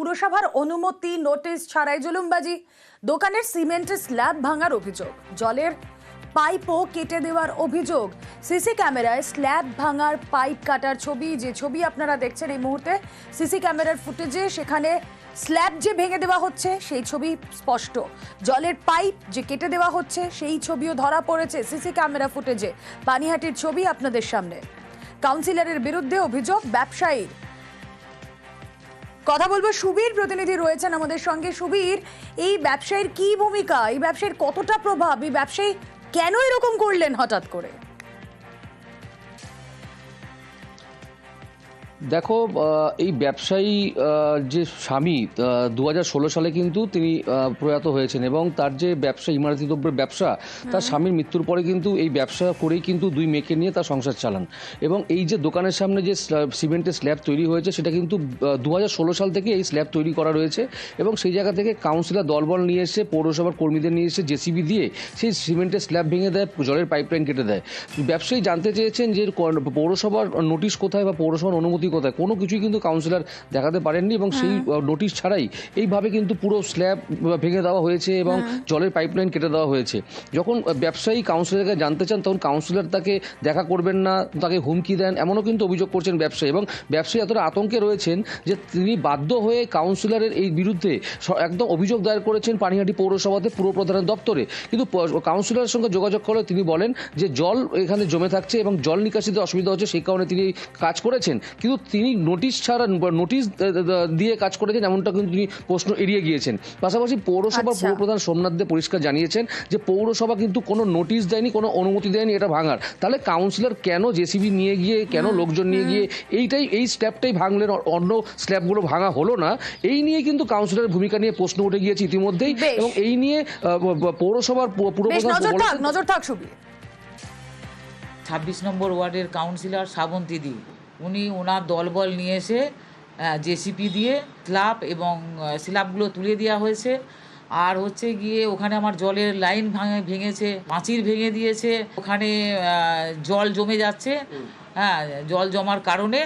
পুরসভার অনুমতি, নোটিশ ছাড়াই জুলুমবাজি। দোকানের সিমেন্টের স্ল্যাব ভাঙার অভিযোগ। জলের পাইপও কেটে দেওয়ার অভিযোগ। সিসি ক্যামেরায় স্ল্যাব ভাঙার পাইপ কাটার ছবি, যে ছবি আপনারা দেখছেন এই মুহূর্তে, সিসি ক্যামেরার ফুটেজে সেখানে স্ল্যাব যে ভেঙে দেওয়া হচ্ছে, সেই ছবি স্পষ্ট। জলের পাইপ যে কেটে দেওয়া হচ্ছে, সেই ছবিও ধরা পড়েছে সিসি ক্যামেরা ফুটেজে। পানিহাটির ছবি আপনাদের সামনে। কাউন্সিলরের বিরুদ্ধে অভিযোগ, ব্যবসায়ীর। কথা বলব সুবীর প্রতিনিধি রয়েছেন আমাদের সঙ্গে। সুবীর, এই ব্যবসায়ীর কি ভূমিকা? এই ব্যবসায়ীর কতটা প্রভাব? এই ব্যবসায়ী কেন এরকম করলেন হঠাৎ করে? দেখো এই ব্যবসায়ী যে স্বামী দু হাজার ষোলো সালে কিন্তু তিনি প্রয়াত হয়েছেন এবং তার যে ব্যবসা ইমারতি দ্রব্যের ব্যবসা তার স্বামীর মৃত্যুর পরে কিন্তু এই ব্যবসা করেই কিন্তু দুই মেয়েকে নিয়ে তার সংসার চালান। এবং এই যে দোকানের সামনে যে সিমেন্টের স্ল্যাব তৈরি হয়েছে সেটা কিন্তু দু ষোলো সাল থেকে এই স্ল্যাব তৈরি করা রয়েছে এবং সেই জায়গা থেকে কাউন্সিলর দলবল নিয়ে এসে পৌরসভার কর্মীদের নিয়ে এসে জেসিবি দিয়ে সেই সিমেন্টের স্ল্যাব ভেঙে দেয় জলের পাইপলাইন কেটে দেয়। ব্যবসায়ী জানতে চেয়েছেন যে পৌরসভার নোটিশ কোথায় বা পৌরসভার অনুমতি কোথায়? কোনো কিছুই কিন্তু কাউন্সিলর দেখাতে পারেননি এবং সেই নোটিশ ছাড়াই এইভাবে কিন্তু পুরো স্ল্যাব ভেঙে দেওয়া হয়েছে এবং জলের পাইপলাইন কেটে দেওয়া হয়েছে। যখন ব্যবসায়ী কাউন্সিলরকে জানতে চান তখন কাউন্সিলর তাকে দেখা করবেন না তাকে হুমকি দেন এমনও কিন্তু অভিযোগ করছেন ব্যবসায়ী এবং ব্যবসায়ী এতটা আতঙ্কে রয়েছেন যে তিনি বাধ্য হয়ে কাউন্সিলরের এই বিরুদ্ধে একদম অভিযোগ দায়ের করেছেন পানিহাটি পৌরসভাতে পুরপ্রধানের দপ্তরে। কিন্তু কাউন্সিলরের সঙ্গে যোগাযোগ করলে তিনি বলেন যে জল এখানে জমে থাকছে এবং জল নিকাশিতে অসুবিধা হচ্ছে সেই কারণে তিনি কাজ করেছেন। কিন্তু তিনি নোটিশ ছাড়া নোটিশ দিয়ে কাজ করেছেন এমনটা কিন্তু তিনি প্রশ্ন এড়িয়ে গিয়েছেন। পাশাপাশি পৌরসভার আচ্ছা। পৌরপ্রধান সোমনাথ দে পরিষ্কার জানিয়েছেন যে পৌরসভা কিন্তু কোনো নোটিশ দেয়নি কোনো অনুমতি দেয়নি এটা ভাঙার। তাহলে কাউন্সিলর কেন জেসিবি নিয়ে গিয়ে কেন লোকজন নিয়ে গিয়ে এইটাই এই স্ল্যাবটাই ভাঙলেন অন্য স্ল্যাবগুলো ভাঙা হলো না। এই নিয়ে কিন্তু কাউন্সিলরের ভূমিকা নিয়ে প্রশ্ন উঠে গিয়েছে ইতিমধ্যেই। এবং এই নিয়ে পৌরসভার পুরপ্রধান নজর থাক ছাব্বিশ নম্বর ওয়ার্ডের কাউন্সিলর শ্রাবন্তী দি। উনি ওনার দলবল নিয়ে এসে জেসিপি দিয়ে স্ল্যাব এবং স্ল্যাবগুলো তুলে দেওয়া হয়েছে। আর হচ্ছে গিয়ে ওখানে আমার জলের লাইন ভাঙে ভেঙেছে পাঁচির ভেঙে দিয়েছে। ওখানে জল জমে যাচ্ছে। হ্যাঁ জল জমার কারণে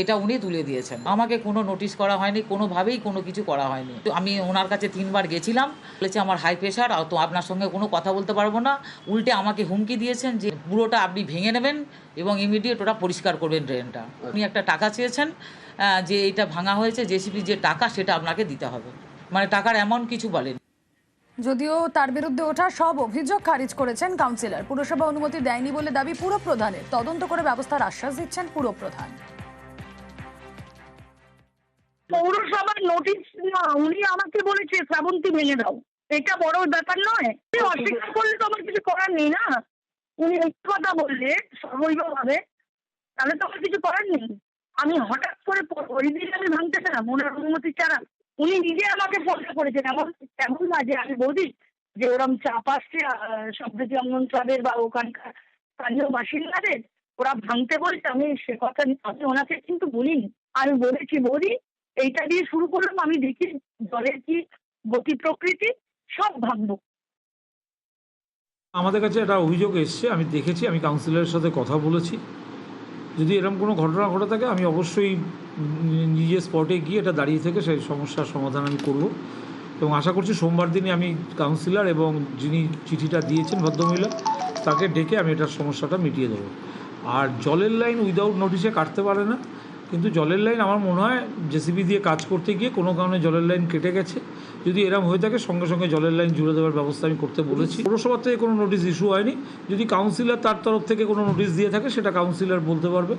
এটা উনি তুলে দিয়েছেন। আমাকে কোনো নোটিশ করা হয়নি, কোনোভাবেই কোনো কিছু করা হয়নি। তো আমি ওনার কাছে তিনবার গেছিলাম, বলেছে আমার হাই প্রেশার তো আপনার সঙ্গে কোনো কথা বলতে পারব না। উল্টে আমাকে হুমকি দিয়েছেন যে পুরোটা আপনি ভেঙে নেবেন এবং ইমিডিয়েট ওটা পরিষ্কার করবেন ড্রেনটা উনি একটা টাকা চেয়েছেন যে এটা ভাঙা হয়েছে জেসিপি যে টাকা সেটা আপনাকে দিতে হবে। মানে টাকার এমন কিছু বলেন। যদিও তার বিরুদ্ধে ওঠা সব অভিযোগ খারিজ করেছেন কাউন্সিলর পুরসভা অনুমতি দেয়নি বলে দাবি পুরপ্রধানের। তদন্ত করে ব্যবস্থার আশ্বাস দিচ্ছেন পুরপ্রধান। পৌরসভার নোটিশ না উনি আমাকে বলেছে শ্রাবন্তী ভেঙে দাও এটা বড় ব্যাপার নয়। অস্বীকার করলে তো আমার কিছু করার নেই না। উনি মিথ্যে কথা বললে সবৈবভাবে তাহলে তো আমার কিছু করার নেই। আমি হঠাৎ করে ওই দিন আমি ভাঙতে চালাম ওনার অনুমতি ছাড়া। উনি নিজে আমাকে ফোনটা করেছেন। এমন এমন না যে আমি বৌদি যে ওরম চাপ আসছে সম্প্রীতি অঙ্গন ক্লাবের বা ওখানকার স্থানীয় বাসিন্দাদের। ওরা ভাঙতে বলছে আমি সে কথা আমি ওনাকে কিন্তু বলিনি। আমি বলেছি বৌদি এইটা দিয়ে শুরু করলাম, আমি দেখি জলের কি গতি প্রকৃতি, সব ভাববো। আমাদের কাছে একটা অভিযোগ এসছে, আমি দেখেছি, আমি কাউন্সিলরের সাথে কথা বলেছি। যদি এরকম কোনো ঘটনা ঘটে থাকে, আমি অবশ্যই নিজে স্পটে গিয়ে এটা দাঁড়িয়ে থেকে সেই সমস্যার সমাধান আমি করব। এবং আশা করছি সোমবার দিনই আমি কাউন্সিলর এবং যিনি চিঠিটা দিয়েছেন ভদ্রমহিলা, তাকে ডেকে আমি এটার সমস্যাটা মিটিয়ে দেবো। আর জলের লাইন উইদাউট নোটিশে কাটতে পারে না। কিন্তু জলের লাইন আমার মনে হয় জেসিবি দিয়ে কাজ করতে গিয়ে কোনো কারণে জলের লাইন কেটে গেছে। যদি এরম হয়ে থাকে, সঙ্গে সঙ্গে জলের লাইন জুড়ে দেওয়ার ব্যবস্থা আমি করতে বলেছি। পৌরসভার থেকে কোনো নোটিশ ইস্যু হয়নি। যদি কাউন্সিলর তার তরফ থেকে কোনো নোটিশ দিয়ে থাকে, সেটা কাউন্সিলর বলতে পারবে।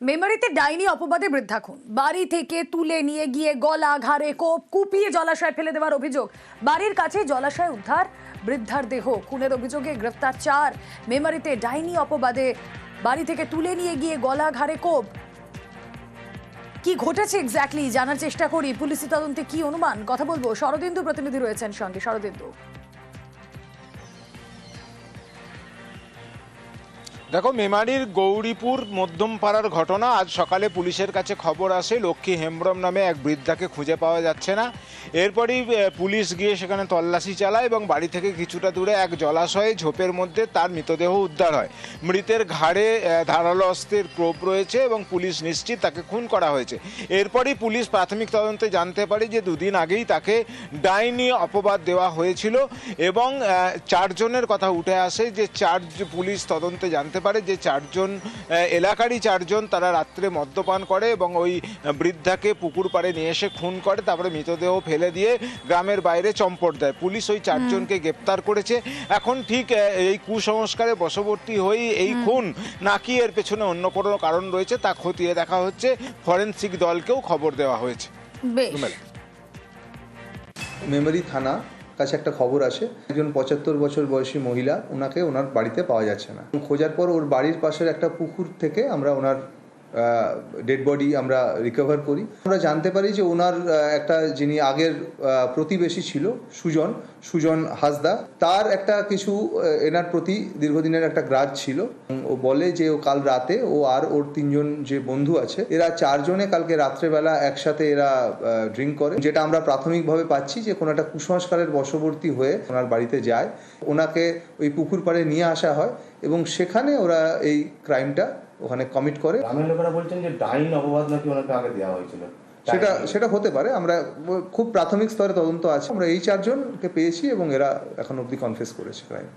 মেমারিতে ডাইনি অপবাদে বৃদ্ধা খুন বাড়ি থেকে তুলে নিয়ে গিয়ে গলা ঘাড়ে কোপ, কুপিয়ে জলাশয় ফেলে দেওয়ার অভিযোগ। বাড়ির কাছে জলাশয় উদ্ধার, বৃদ্ধার দেহ। খুনের অভিযোগে গ্রেফতার চার। মেমারিতে ডাইনি অপবাদে বাড়ি থেকে তুলে নিয়ে গিয়ে গলা ঘাড়ে কোপ। কি ঘটেছে এক্স্যাক্টলি জানার চেষ্টা করি। পুলিশি তদন্তে কি অনুমান? কথা বলব। শরদিন্দু প্রতিনিধি রয়েছেন সঙ্গে। শরদিন্দু। দেখো, মেমারির গৌরীপুর মধ্যমপাড়ার ঘটনা, আজ সকালে পুলিশের কাছে খবর আসে, লক্ষ্মী হেমব্রম নামে এক বৃদ্ধাকে খুঁজে পাওয়া যাচ্ছে না। এরপরই পুলিশ গিয়ে সেখানে তল্লাশি চালায় এবং বাড়ি থেকে কিছুটা দূরে এক জলাশয়ে ঝোপের মধ্যে তার মৃতদেহ উদ্ধার হয়। মৃতের ঘাড়ে ধারালো অস্ত্রের ক্রোপ রয়েছে এবং পুলিশ নিশ্চিত তাকে খুন করা হয়েছে। এরপরই পুলিশ প্রাথমিক তদন্তে জানতে পারে যে দুদিন আগেই তাকে ডাইনি অপবাদ দেওয়া হয়েছিল এবং চারজনের কথা উঠে আসে যে চার পুলিশ তদন্তে জানতে পারে যে চারজন এলাকারই চারজন তারা রাত্রে মদ্যপান করে এবং ওই বৃদ্ধাকে পুকুর পাড়ে নিয়ে এসে খুন করে তারপরে মৃতদেহ ফেলে দিয়ে গ্রামের বাইরে চম্পট দেয়। পুলিশ ওই চারজনকে গ্রেপ্তার করেছে। এখন ঠিক এই কুসংস্কারে বশবর্তী হয়ে এই খুন নাকি এর পেছনে অন্য কোনো কারণ রয়েছে তা খতিয়ে দেখা হচ্ছে। ফরেন্সিক দলকেও খবর দেওয়া হয়েছে। মেমরি থানা কাছে একটা খবর আসে, একজন পঁচাত্তর বছর বয়সী মহিলা ওনাকে ওনার বাড়িতে পাওয়া যাচ্ছে না। খোঁজার পর ওর বাড়ির পাশের একটা পুকুর থেকে আমরা ওনার ডেড বডি আমরা রিকভার করি। আমরা জানতে পারি যে ওনার একটা যিনি আগের প্রতিবেশী ছিল, সুজন সুজন হাসদা, তার একটা কিছু এনার প্রতি দীর্ঘদিনের একটা গ্রাজ ছিল। ও বলে যে ও কাল রাতে ও আর ওর তিনজন যে বন্ধু আছে, এরা চারজনে কালকে রাত্রেবেলা একসাথে এরা ড্রিঙ্ক করে। যেটা আমরা প্রাথমিকভাবে পাচ্ছি যে কোনো একটা কুসংস্কারের বশবর্তী হয়ে ওনার বাড়িতে যায়। ওনাকে ওই পুকুর পাড়ে নিয়ে আসা হয় এবং সেখানে ওরা এই ক্রাইমটা ওখানে কমিট করে। গ্রামের লোকেরা বলছেন যে ডাইন অপবাদ নাকি ওনাকে আগে দেওয়া হয়েছিল। সেটা সেটা হতে পারে। আমরা খুব প্রাথমিক স্তরে তদন্ত আছে। আমরা এই চারজনকে পেয়েছি এবং এরা এখন অবধি কনফেস করেছে ক্রাইম